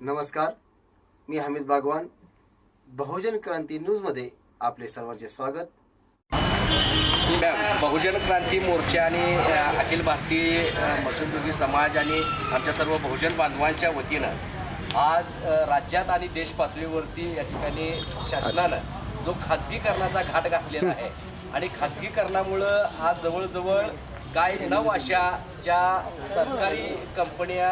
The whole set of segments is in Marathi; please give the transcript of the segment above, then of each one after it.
नमस्कार मी हमीद बागवान. बहुजन क्रांती न्यूजमध्ये आपले सर्वांचे स्वागत. बहुजन क्रांती मोर्चा आणि अखिल भारतीय अ, मत्स्योद्योगी समाज आणि आमच्या सर्व बहुजन बांधवांच्या वतीनं आज राज्यात आणि देश पातळीवरती या ठिकाणी शासनानं जो खाजगीकरणाचा घाट घातलेला आहे आणि खाजगीकरणामुळं आज जवळजवळ काही नऊ अशा ज्या सरकारी कंपन्या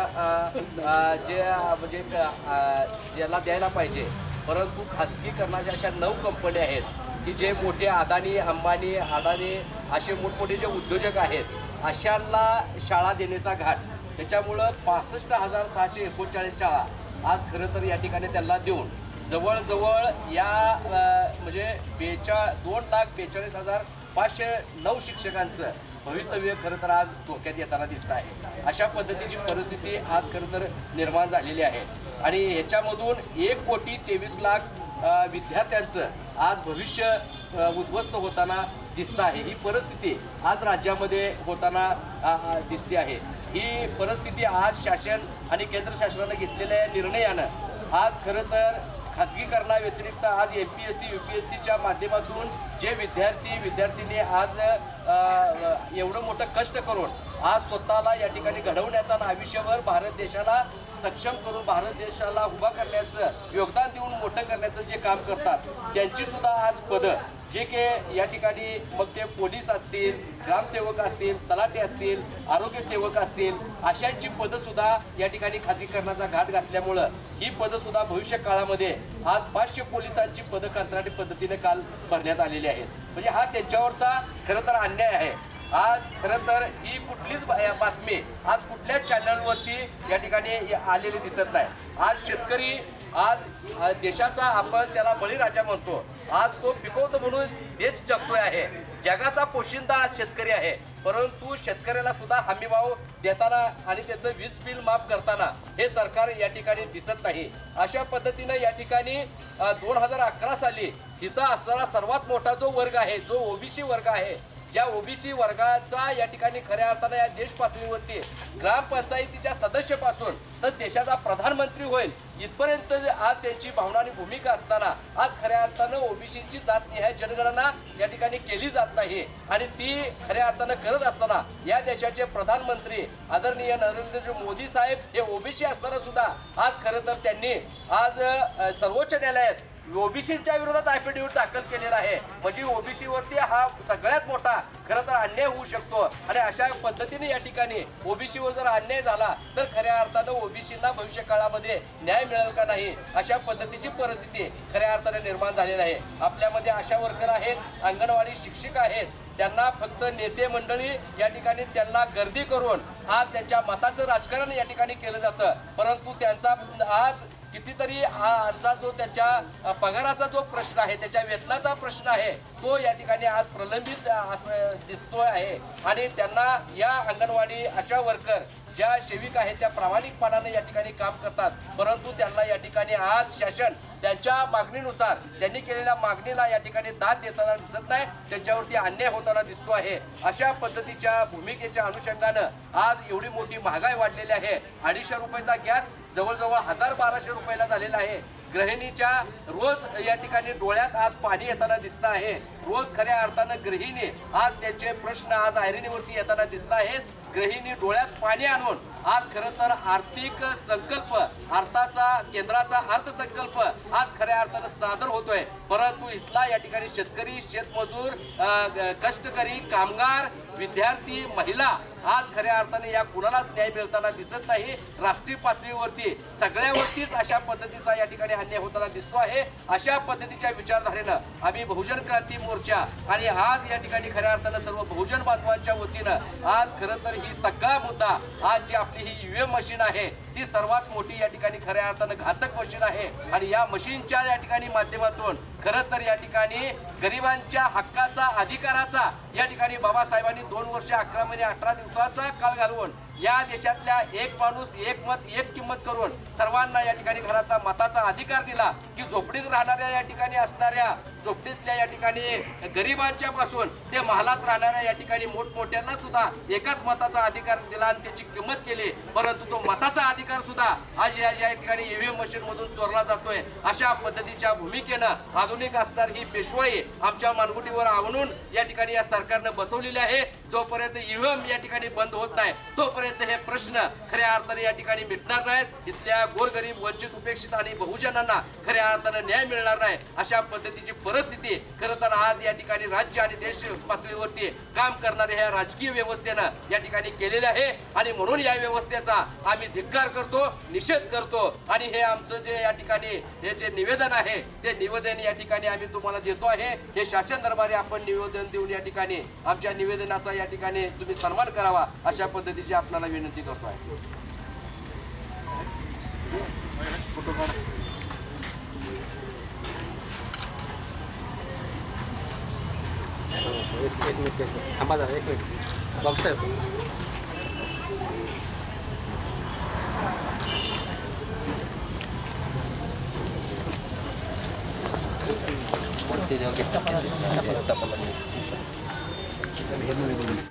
ज्या म्हणजे क- ज्याला द्यायला पाहिजे. परंतु खाजगीकरणाच्या अशा नऊ कंपन्या आहेत की जे मोठे अदानी अंबानी अडाणी असे मोठमोठे जे उद्योजक आहेत अशांना शाळा देण्याचा घाट. त्याच्यामुळं पासष्ट हजार सहाशे एकोणचाळीस शाळा आज खरं तर या ठिकाणी त्यांना देऊन जवळजवळ या म्हणजे बेचा दोन लाख बेचाळीस हजार पाचशे नऊ शिक्षकांचं भवितव्य खरं तर आज धोक्यात येताना दिसत आहे. अशा पद्धतीची परिस्थिती आज खरं तर निर्माण झालेली आहे. आणि ह्याच्यामधून एक कोटी तेवीस लाख विद्यार्थ्यांचं आज भविष्य उद्ध्वस्त होताना दिसत आहे. ही परिस्थिती आज राज्यामध्ये होताना दिसते आहे. ही परिस्थिती आज शासन आणि केंद्र शासनानं घेतलेल्या निर्णयानं आज खरं तर खाजगीकरणाव्यतिरिक्त आज M P S C U P S सीच्या माध्यमातून जे विद्यार्थी विद्यार्थिनी आज एवढं मोठं कष्ट करून आज स्वतःला या ठिकाणी घडवण्याचा आणि आयुष्यभर भारत देशाला सक्षम करून भारत देशाला उभा करण्याचं योगदान देऊन मोठं करण्याचं जे काम करतात त्यांची सुद्धा आज पदं. जे के या ठिकाणी मग ते पोलीस असतील ग्रामसेवक असतील तलाटे असतील आरोग्य सेवक असतील अशांची पदं सुद्धा या ठिकाणी खाजगीकरणाचा घाट घातल्यामुळं ही पदं सुद्धा भविष्य काळामध्ये आज पाचशे पोलिसांची पदं कंत्राटी पद्धतीने काल भरण्यात आलेली आहेत. म्हणजे हा त्यांच्यावरचा खरं तर अन्याय आहे. आज खरं तर ही कुठलीच बातमी आज कुठल्याच चॅनलवरती या ठिकाणी आलेली दिसत नाही. आज शेतकरी आज देशाचा आपण त्याला बळीराजा म्हणतो. आज तो पिकवतो म्हणून देश जगतोय आहे. जगाचा पोशिंदा आज शेतकरी आहे. परंतु शेतकऱ्याला सुद्धा हमीभाव देताना आणि त्याचं वीज बिल माफ करताना हे सरकार या ठिकाणी दिसत नाही. अशा पद्धतीनं या ठिकाणी दोन हजार अकरा साली तिथं असणारा सर्वात मोठा जो वर्ग आहे जो ओबीसी वर्ग आहे ज्या ओबीसी वर्गाचा या ठिकाणी खऱ्या अर्थानं या देश पातळीवरती ग्रामपंचायतीच्या सदस्यपासून तर देशाचा प्रधानमंत्री होईल इथपर्यंत आज त्यांची भावना आणि भूमिका असताना आज खऱ्या अर्थानं ओबीसीची जातनिहाय जनगणना या ठिकाणी केली जात नाही. आणि ती खऱ्या अर्थानं करत असताना या देशाचे प्रधानमंत्री आदरणीय नरेंद्र मोदी साहेब हे ओबीसी असताना सुद्धा आज खरं तर त्यांनी आज सर्वोच्च न्यायालयात ओबीसीच्या विरोधात ॲफिडेव्हिट दाखल केलेला आहे. म्हणजे ओबीसी वरती हा सगळ्यात मोठा अन्याय होऊ शकतो. आणि अशा पद्धतीने या ठिकाणी ओबीसी वर जर अन्याय झाला तर खऱ्या अर्थानं ओबीसींना भविष्य काळामध्ये न्याय मिळेल का नाही? अशा पद्धतीची परिस्थिती खऱ्या अर्थाने निर्माण झालेली आहे. आपल्यामध्ये आशा वर्कर आहेत अंगणवाडी शिक्षक आहेत. त्यांना फक्त नेते मंडळी या ठिकाणी त्यांना गर्दी करून आज त्यांच्या मताचं राजकारण या ठिकाणी केलं जातं. परंतु त्यांचा आज कितीतरी हा आमचा जो त्याच्या पगाराचा जो प्रश्न आहे त्याच्या वेतनाचा प्रश्न आहे तो या ठिकाणी आज प्रलंबित असं दिसतोय आहे. आणि त्यांना या अंगणवाडी अशा वर्कर ज्या सेविका आहेत त्या प्रामाणिकपणाने या ठिकाणी काम करतात परंतु त्यांना या ठिकाणी आज शासन त्यांच्या मागणीनुसार त्यांनी केलेल्या मागणीला या ठिकाणी दाद देताना दिसत नाही त्यांच्यावरती अन्याय होताना दिसतो आहे. अशा पद्धतीच्या भूमिकेच्या अनुषंगानं आज एवढी मोठी महागाई वाढलेली आहे. अडीचशे रुपयाचा गॅस जवळजवळ हजार बाराशे रुपयाला झालेला आहे. गृहिणीच्या रोज या ठिकाणी डोळ्यात आज पाणी येताना दिसत आहे. रोज खऱ्या अर्थानं गृहिणी आज त्यांचे प्रश्न आज आयरणीवरती येताना दिसत आहेत. गृहिणी डोळ्यात पाणी आणून आज खरं तर आर्थिक संकल्प अर्थाचा केंद्राचा अर्थसंकल्प आज खऱ्या अर्थानं सादर होतोय. परंतु इथला या ठिकाणी शेतकरी शेतमजूर कष्टकरी कामगार विद्यार्थी महिला आज खऱ्या अर्थाने या कुणालाच न्याय मिळताना दिसत नाही. राष्ट्रीय पातळीवरती सगळ्यावरतीच अशा पद्धतीचा या ठिकाणी अन्याय होताना दिसतो आहे. अशा पद्धतीच्या विचारधारेनं आम्ही बहुजन क्रांती मोर्चा आणि आज या ठिकाणी खऱ्या अर्थानं सर्व बहुजन बांधवांच्या वतीनं आज खरं तर ही सगळा मुद्दा आज जी आपली ही ईव्हीएम मशीन आहे ती सर्वात मोठी या ठिकाणी खऱ्या अर्थानं घातक मशीन आहे. आणि या मशीनच्या या ठिकाणी माध्यमातून खरं तर या ठिकाणी गरिबांच्या हक्काचा अधिकाराचा या ठिकाणी बाबासाहेबांनी दोन वर्ष अकरा महिने अठरा दिवसाचा काळ घालवून या देशातल्या एक माणूस एक मत एक किंमत करून सर्वांना या ठिकाणी घराचा मताचा अधिकार दिला की झोपडीत राहणाऱ्या या ठिकाणी असणाऱ्या झोपडीतल्या या ठिकाणी गरिबांच्या पासून ते महालात राहणाऱ्या या ठिकाणी मोठमोठ्यांना सुद्धा एकाच मताचा अधिकार दिला आणि त्याची किंमत केली. परंतु तो मताचा अधिकार सुद्धा आज या या ठिकाणी ईव्हीएम मशीन मधून चोरला जातोय. अशा पद्धतीच्या भूमिकेनं आधुनिक असणार ही पेशवाई आमच्या मानगुटीवर आणून या ठिकाणी या सरकारनं बसवलेली आहे. जोपर्यंत ईव्हीएम या ठिकाणी बंद होत नाही तोपर्यंत हे प्रश्न खऱ्या अर्थाने या ठिकाणी मिटणार नाहीत. इथल्या गोरगरीब वंचित उपेक्षित आणि बहुजनांना खऱ्या अर्थानं न्याय मिळणार नाही अशा पद्धतीची परिस्थिती खरं तर आज या ठिकाणी राज्य आणि देश पातळीवरती काम करणाऱ्या ह्या राजकीय व्यवस्थेनं या ठिकाणी केलेले आहे. आणि म्हणून या व्यवस्थेचा आम्ही धिक्कार करतो निषेध करतो. आणि हे आमचं जे या ठिकाणी हे जे निवेदन आहे ते निवेदन या ठिकाणी आम्ही तुम्हाला देतो आहे. हे शासन दरबारी आपण निवेदन देऊन या ठिकाणी आमच्या निवेदनाचा या ठिकाणी तुम्ही सन्मान करावा अशा पद्धतीची आपल्याला विनंती करतो आहे एक एक मिनिट एक मिनिट थांबा जरा एक मिनिट बघताय